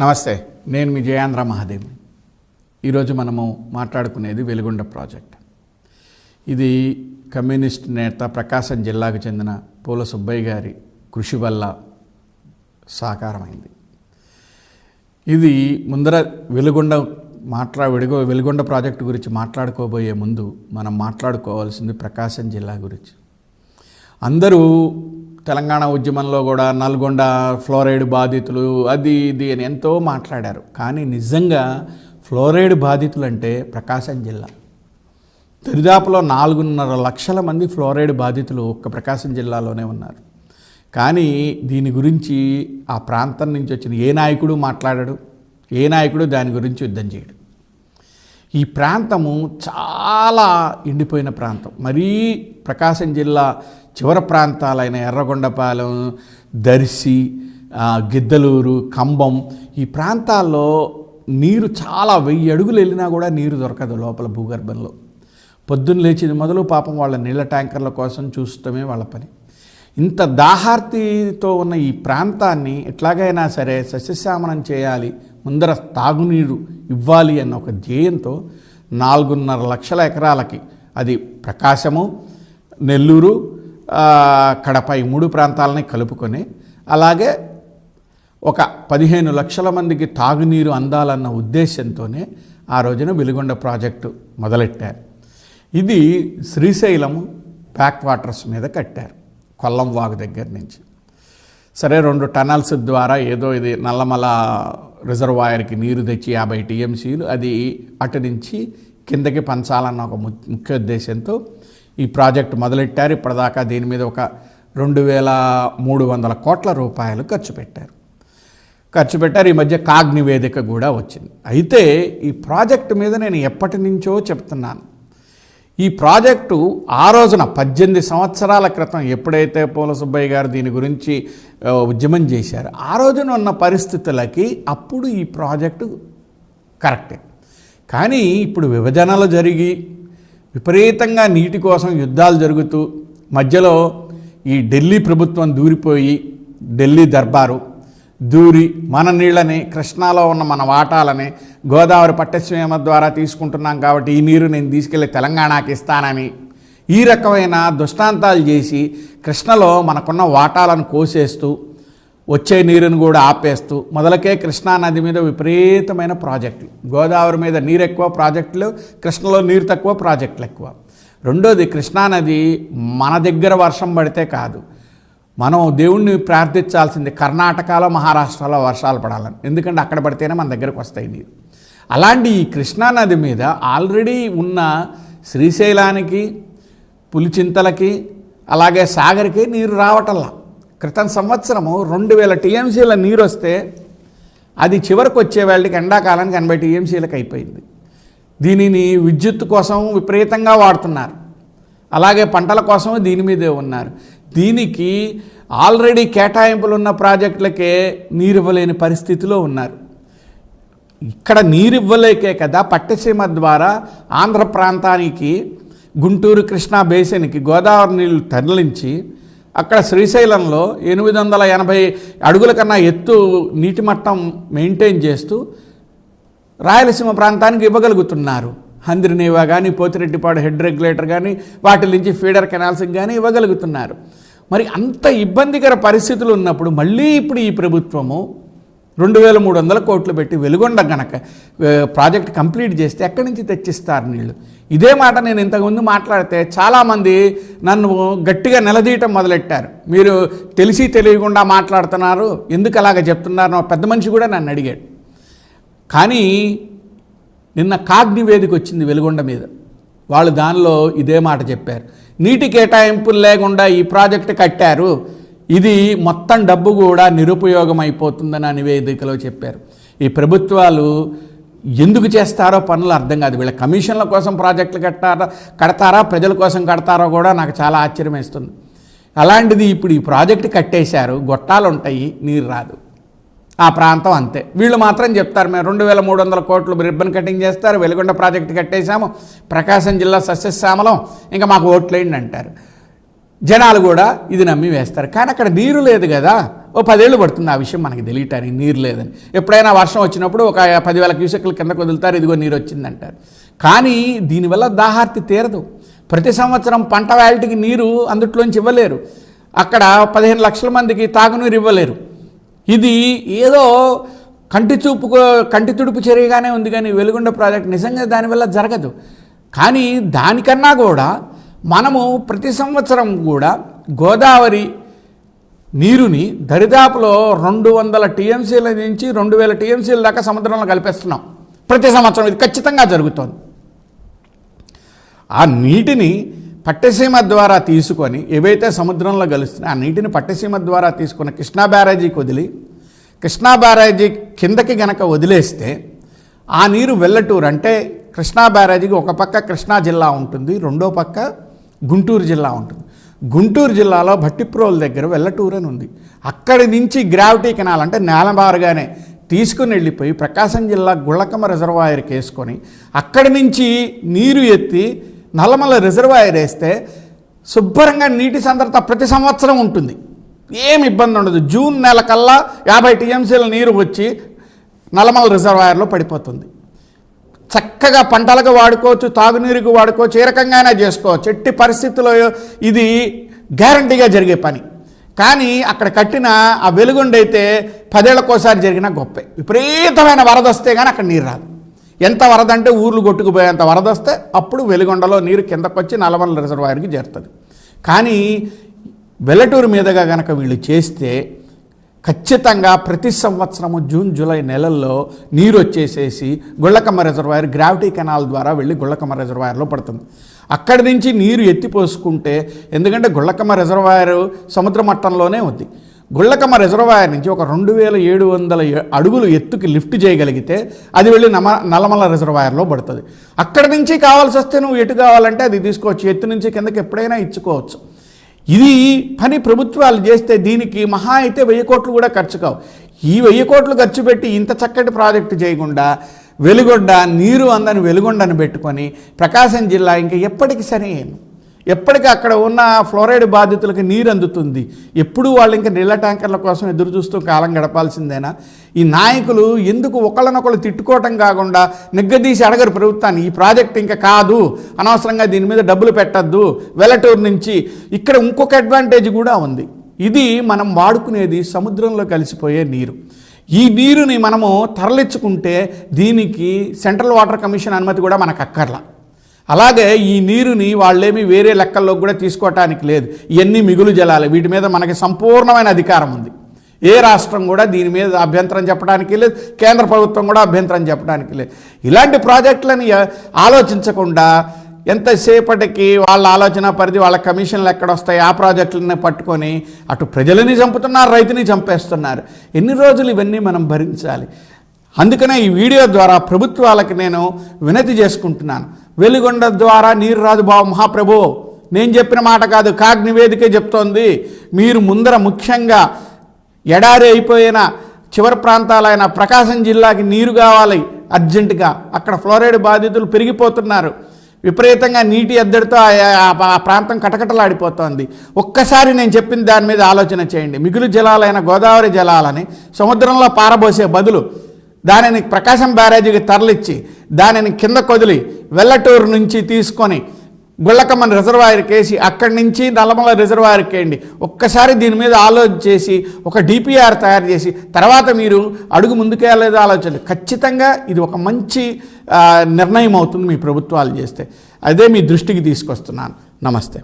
నమస్తే నేను మీ జయాంధ్ర మహాదేవ్. ఈరోజు మనము మాట్లాడుకునేది వెలుగొండ ప్రాజెక్ట్. ఇది కమ్యూనిస్ట్ నేత ప్రకాశం జిల్లాకు చెందిన పూల సుబ్బయ్య గారి కృషి వల్ల సాకారమైంది. ఇది ముందర వెలుగొండ మాట్లా వెలుగొ వెలుగొండ ప్రాజెక్టు గురించి మాట్లాడుకోబోయే ముందు మనం మాట్లాడుకోవాల్సింది ప్రకాశం జిల్లా గురించి. అందరూ తెలంగాణ ఉద్యమంలో కూడా నల్గొండ ఫ్లోరైడ్ బాధితులు అది ఇది అని ఎంతో మాట్లాడారు. కానీ నిజంగా ఫ్లోరైడ్ బాధితులు అంటే ప్రకాశం జిల్లా. దరిదాపులో నాలుగున్నర లక్షల మంది ఫ్లోరైడ్ బాధితులు ఒక్క ప్రకాశం జిల్లాలోనే ఉన్నారు. కానీ దీని గురించి ఆ ప్రాంతం నుంచి వచ్చిన ఏ నాయకుడు మాట్లాడాడు? ఏ నాయకుడు దాని గురించి యుద్ధం చేయడు. ఈ ప్రాంతము చాలా ఎండిపోయిన ప్రాంతం. మరీ ప్రకాశం జిల్లా చివర ప్రాంతాలైన ఎర్రగొండపాలెం దర్శి గిద్దలూరు కంబం ఈ ప్రాంతాల్లో నీరు చాలా వెయ్యి అడుగులు వెళ్ళినా కూడా నీరు దొరకదు లోపల భూగర్భంలో. పొద్దున్న లేచింది మొదలు పాపం వాళ్ళ నీళ్ళ ట్యాంకర్ల కోసం చూస్తమే వాళ్ళ పని. ఇంత దాహార్తితో ఉన్న ఈ ప్రాంతాన్ని ఎట్లాగైనా సరే సస్యశ్యామనం చేయాలి ముందర తాగునీరు ఇవ్వాలి అన్న ఒక ధ్యేయంతో నాలుగున్నర లక్షల ఎకరాలకి అది ప్రకాశము నెల్లూరు కడప ఈ మూడు ప్రాంతాలని కలుపుకొని అలాగే ఒక పదిహేను లక్షల మందికి తాగునీరు అందాలన్న ఉద్దేశంతోనే ఆ రోజున వెలుగొండ ప్రాజెక్టు మొదలెట్టారు. ఇది శ్రీశైలం బ్యాక్ వాటర్స్ మీద కట్టారు కొల్లం వాగు దగ్గర నుంచి. సరే రెండు టనల్స్ ద్వారా ఏదో ఇది నల్లమల రిజర్వాయర్కి నీరు తెచ్చి యాభై టీఎంసీలు అది అటు నుంచి కిందకి పంచాలన్న ఒక ము- ముఖ్య ఉద్దేశంతో ఈ ప్రాజెక్ట్ మొదలెట్టారు. ఇప్పటిదాకా దీని మీద ఒక రెండు వేల మూడు వందల కోట్ల రూపాయలు ఖర్చు పెట్టారు. ఖర్చు పెట్టారు. ఈ మధ్య కాగ్ నివేదిక కూడా వచ్చింది. అయితే ఈ ప్రాజెక్టు మీద నేను ఎప్పటి నుంచో చెప్తున్నాను. ఈ ప్రాజెక్టు ఆ రోజున పద్దెనిమిది సంవత్సరాల క్రితం ఎప్పుడైతే పూల సుబ్బయ్య గారు దీని గురించి ఉద్యమం చేశారు ఆ రోజున ఉన్న పరిస్థితులకి అప్పుడు ఈ ప్రాజెక్టు కరెక్టే. కానీ ఇప్పుడు విభజనలు జరిగి విపరీతంగా నీటి కోసం యుద్ధాలు జరుగుతూ మధ్యలో ఈ ఢిల్లీ ప్రభుత్వం దూరిపోయి ఢిల్లీ దర్బారు దూరి మన నీళ్ళని కృష్ణాలో ఉన్న మన వాటాలని గోదావరి పట్టస్వేమ ద్వారా తీసుకుంటున్నాం కాబట్టి ఈ నీరు నేను తీసుకెళ్ళి తెలంగాణకి ఇస్తానని ఈ రకమైన దుష్టాంతాలు చేసి కృష్ణలో మనకున్న వాటాలను కోసేస్తూ వచ్చే నీరుని కూడా ఆపేస్తూ మొదలకే కృష్ణా నది మీద విపరీతమైన ప్రాజెక్టులు. గోదావరి మీద నీరు ఎక్కువ ప్రాజెక్టులు కృష్ణలో నీరు తక్కువ ప్రాజెక్టులు ఎక్కువ. రెండోది కృష్ణానది మన దగ్గర వర్షం పడితే కాదు. మనం దేవుణ్ణి ప్రార్థించాల్సింది కర్ణాటకలో మహారాష్ట్రలో వర్షాలు పడాలని. ఎందుకంటే అక్కడ పడితేనే మన దగ్గరకు వస్తాయి నీరు. అలాంటి ఈ కృష్ణానది మీద ఆల్రెడీ ఉన్న శ్రీశైలానికి పులిచింతలకి అలాగే సాగర్కి నీరు రావటంలా. క్రితం సంవత్సరము రెండు వేల టీఎంసీల నీరు వస్తే అది చివరికి వచ్చే వాళ్ళకి ఎండాకాలానికి ఎనభై టీఎంసీలకు అయిపోయింది. దీనిని విద్యుత్ కోసం విపరీతంగా వాడుతున్నారు. అలాగే పంటల కోసం దీని మీదే ఉన్నారు. దీనికి ఆల్రెడీ కేటాయింపులు ఉన్న ప్రాజెక్టులకే నీరు ఇవ్వలేని పరిస్థితిలో ఉన్నారు. ఇక్కడ నీరు ఇవ్వలేకే కదా పట్టసీమ ద్వారా ఆంధ్ర ప్రాంతానికి గుంటూరు కృష్ణా బేసిన్కి గోదావరి నీళ్ళు తరలించి అక్కడ శ్రీశైలంలో ఎనిమిది వందల ఎనభై అడుగుల కన్నా ఎత్తు నీటి మట్టం మెయింటైన్ చేస్తూ రాయలసీమ ప్రాంతానికి ఇవ్వగలుగుతున్నారు. హందిరినేవా కానీ పోతిరెడ్డిపాడు హెడ్ రెగ్యులేటర్ కానీ వాటి నుంచి ఫీడర్ కెనాల్స్కి కానీ ఇవ్వగలుగుతున్నారు. మరి అంత ఇబ్బందికర పరిస్థితులు ఉన్నప్పుడు మళ్ళీ ఇప్పుడు ఈ ప్రభుత్వము రెండు వేల మూడు వందల కోట్లు పెట్టి వెలుగొండ గనక ప్రాజెక్ట్ కంప్లీట్ చేస్తే ఎక్కడి నుంచి తెచ్చిస్తారు నీళ్ళు ఇదే మాట నేను ఇంతకుముందు మాట్లాడితే చాలామంది నన్ను గట్టిగా నిలదీయటం మొదలెట్టారు. మీరు తెలిసి తెలియకుండా మాట్లాడుతున్నారు. ఎందుకు అలాగ చెప్తున్నారు పెద్ద మనిషి కూడా నన్ను అడిగాడు. కానీ నిన్న కాగ్ నివేదిక వచ్చింది వెలుగొండ మీద. వాళ్ళు దానిలో ఇదే మాట చెప్పారు. నీటి కేటాయింపులు లేకుండా ఈ ప్రాజెక్టు కట్టారు. ఇది మొత్తం డబ్బు కూడా నిరుపయోగం అయిపోతుందని ఆ నివేదికలో చెప్పారు. ఈ ప్రభుత్వాలు ఎందుకు చేస్తారో పనులు అర్థం కాదు. వీళ్ళ కమిషన్ల కోసం ప్రాజెక్టులు కట్టారా కడతారా ప్రజల కోసం కడతారో కూడా నాకు చాలా ఆశ్చర్యం వేస్తుంది అలాంటిది ఇప్పుడు ఈ ప్రాజెక్టు కట్టేశారు గొట్టాలు ఉంటాయి నీరు రాదు. ఆ ప్రాంతం అంతే. వీళ్ళు మాత్రం చెప్తారు మేము రెండు వేల మూడు వందల కోట్లు రిబ్బన్ కటింగ్ చేస్తారు వెలుగొండ ప్రాజెక్టు కట్టేశాము ప్రకాశం జిల్లా సస్యశ్యామలం ఇంకా మాకు ఓట్లేయండి అంటారు. జనాలు కూడా ఇది నమ్మి వేస్తారు. కానీ అక్కడ నీరు లేదు కదా. ఓ పదేళ్ళు పడుతుంది ఆ విషయం మనకి తెలియటానికి నీరు లేదని. ఎప్పుడైనా వర్షం వచ్చినప్పుడు ఒక పదివేల క్యూసెక్లు కిందకు వదులుతారు ఇదిగో నీరు వచ్చిందంటారు. కానీ దీనివల్ల దాహార్తి తీరదు. ప్రతి సంవత్సరం పంట వ్యాలిటీకి నీరు అందుట్లోంచి ఇవ్వలేరు. అక్కడ పదిహేను లక్షల మందికి తాగునీరు ఇవ్వలేరు. ఇది ఏదో కంటి చూపు కంటి తుడుపు చర్యగానే ఉంది కానీ వెలుగుండ ప్రాజెక్ట్ నిజంగా దానివల్ల జరగదు. కానీ దానికన్నా కూడా మనము ప్రతి సంవత్సరం కూడా గోదావరి నీరుని దరిదాపులో రెండు వందల టీఎంసీల నుంచి రెండు వేల టీఎంసీల దాకా సముద్రంలో కలిపేస్తున్నాం. ప్రతి సంవత్సరం ఇది ఖచ్చితంగా జరుగుతోంది. ఆ నీటిని పట్టసీమ ద్వారా తీసుకొని ఏవైతే సముద్రంలో కలుస్తున్నాయో ఆ నీటిని పట్టసీమ ద్వారా తీసుకున్న కృష్ణా బ్యారేజీకి వదిలి కృష్ణా బ్యారేజీ కిందకి గనక వదిలేస్తే ఆ నీరు వెల్లటూరు అంటే కృష్ణా బ్యారేజీకి ఒక పక్క కృష్ణా జిల్లా ఉంటుంది రెండో పక్క గుంటూరు జిల్లా ఉంటుంది. గుంటూరు జిల్లాలో భట్టిప్రోల దగ్గర వెల్లటూరు అని ఉంది. అక్కడి నుంచి గ్రావిటీ కెనాల్ అంటే నేలబారుగానే తీసుకుని వెళ్ళిపోయి ప్రకాశం జిల్లా గుళ్ళకమ్మ రిజర్వాయర్కి వేసుకొని అక్కడి నుంచి నీరు ఎత్తి నల్లమల రిజర్వాయర్ వేస్తే శుభ్రంగా నీటి సంద్రత ప్రతి సంవత్సరం ఉంటుంది. ఏం ఇబ్బంది ఉండదు. జూన్ నెల కల్లా యాభై టీఎంసీల నీరు వచ్చి నల్లమల రిజర్వాయర్లో పడిపోతుంది. చక్కగా పంటలకు వాడుకోవచ్చు తాగునీరుకు వాడుకోవచ్చు ఏ రకంగానే చేసుకోవచ్చు. ఎట్టి పరిస్థితుల్లో ఇది గ్యారంటీగా జరిగే పని. కానీ అక్కడ కట్టిన ఆ వెలుగుండైతే పదేళ్ళకోసారి జరిగిన గొప్పే. విపరీతమైన వరద వస్తే కానీ అక్కడ నీరు రాదు. ఎంత వరద అంటే ఊర్లు కొట్టుకుపోయేంత వరద వస్తే అప్పుడు వెలుగొండలో నీరు కిందకు వచ్చి నల్లమల రిజర్వాయర్కి చేరుతుంది. కానీ వెల్లటూరు మీదుగా కనుక వీళ్ళు చేస్తే ఖచ్చితంగా ప్రతి సంవత్సరము జూన్ జూలై నెలల్లో నీరు వచ్చేసేసి గుళ్ళకమ్మ రిజర్వాయర్ గ్రావిటీ కెనాల్ ద్వారా వెళ్ళి గుళ్ళకమ్మ రిజర్వాయర్లో పడుతుంది. అక్కడి నుంచి నీరు ఎత్తిపోసుకుంటే ఎందుకంటే గుళ్ళకమ్మ రిజర్వాయర్ సముద్ర మట్టంలోనే ఉంది. గుళ్ళకమ్మ రిజర్వాయర్ నుంచి ఒక రెండు వేల ఏడు వందల అడుగులు ఎత్తుకి లిఫ్ట్ చేయగలిగితే అది వెళ్ళి నమ నల్లమల రిజర్వాయర్లో పడుతుంది. అక్కడి నుంచి కావాల్సి వస్తే నువ్వు ఎటు కావాలంటే అది తీసుకోవచ్చు ఎత్తు నుంచి కిందకి ఎప్పుడైనా ఇచ్చుకోవచ్చు. ఇది పని ప్రభుత్వాలు చేస్తే దీనికి మహా అయితే వెయ్యి కోట్లు కూడా ఖర్చు కావు. ఈ వెయ్యి కోట్లు ఖర్చు పెట్టి ఇంత చక్కటి ప్రాజెక్టు చేయకుండా వెలుగొండ నీరు అందని వెలుగొండను పెట్టుకొని ప్రకాశం జిల్లా ఇంకా ఎప్పటికి సరే ఎప్పటికీ అక్కడ ఉన్న ఫ్లోరైడ్ బాధితులకు నీరు అందుతుంది. ఎప్పుడు వాళ్ళు ఇంకా నీళ్ళ ట్యాంకర్ల కోసం ఎదురు చూస్తూ కాలం గడపాల్సిందేనా? ఈ నాయకులు ఎందుకు ఒకళ్ళనొకళ్ళు తిట్టుకోవటం కాకుండా నిగ్గదీసి అడగరు ప్రభుత్వాన్ని ఈ ప్రాజెక్ట్ ఇంకా కాదు అనవసరంగా దీని మీద డబ్బులు పెట్టద్దు వెల్లటూరు నుంచి. ఇక్కడ ఇంకొక అడ్వాంటేజ్ కూడా ఉంది. ఇది మనం వాడుకునేది సముద్రంలో కలిసిపోయే నీరు. ఈ నీరుని మనము తరలించుకుంటే దీనికి సెంట్రల్ వాటర్ కమిషన్ అనుమతి కూడా మనకు అక్కర్లా. అలాగే ఈ నీరుని వాళ్ళేమి వేరే లెక్కల్లో కూడా తీసుకోవటానికి లేదు. ఇవన్నీ మిగులు జలాలు. వీటి మీద మనకి సంపూర్ణమైన అధికారం ఉంది. ఏ రాష్ట్రం కూడా దీని మీద అభ్యంతరం చెప్పడానికి లేదు. కేంద్ర ప్రభుత్వం కూడా అభ్యంతరం చెప్పడానికి లేదు. ఇలాంటి ప్రాజెక్టులని ఆలోచించకుండా ఎంతసేపటికి వాళ్ళ ఆలోచన పరిధి వాళ్ళ కమిషన్లు ఎక్కడ వస్తాయి ఆ ప్రాజెక్టులని పట్టుకొని అటు ప్రజలని చంపుతున్నారు రైతుని చంపేస్తున్నారు. ఎన్ని రోజులు ఇవన్నీ మనం భరించాలి? అందుకనే ఈ వీడియో ద్వారా ప్రభుత్వాలకి నేను వినతి చేసుకుంటున్నాను. వెలుగొండ ద్వారా నీరు రాదు బాబు మహాప్రభు నేను చెప్పిన మాట కాదు కాగ్ నివేదికే చెప్తోంది. మీరు ముందర ముఖ్యంగా ఎడారి అయిపోయిన చివరి ప్రాంతాలైన ప్రకాశం జిల్లాకి నీరు కావాలి అర్జెంటుగా. అక్కడ ఫ్లోరైడ్ బాధితులు పెరిగిపోతున్నారు. విపరీతంగా నీటి ఎద్దడితో ఆ ప్రాంతం కటకటలాడిపోతోంది. ఒక్కసారి నేను చెప్పిన దాని మీద ఆలోచన చేయండి. మిగులు జలాలైన గోదావరి జలాలని సముద్రంలో పారబోసే బదులు దానిని ప్రకాశం బ్యారేజీకి తరలిచ్చి దానిని కింద కొదిలి వెల్లటూరు నుంచి తీసుకొని గుళ్ళకమ్మని రిజర్వాయర్కి వేసి అక్కడి నుంచి నల్లమల రిజర్వాయర్కి వేయండి. ఒక్కసారి దీని మీద ఆలోచన చేసి ఒక డిపిఆర్ తయారు చేసి తర్వాత మీరు అడుగు ముందుకేయలేదో ఆలోచన ఖచ్చితంగా ఇది ఒక మంచి నిర్ణయం అవుతుంది మీ ప్రభుత్వాలు చేస్తే. అదే మీ దృష్టికి తీసుకొస్తున్నాను. నమస్తే.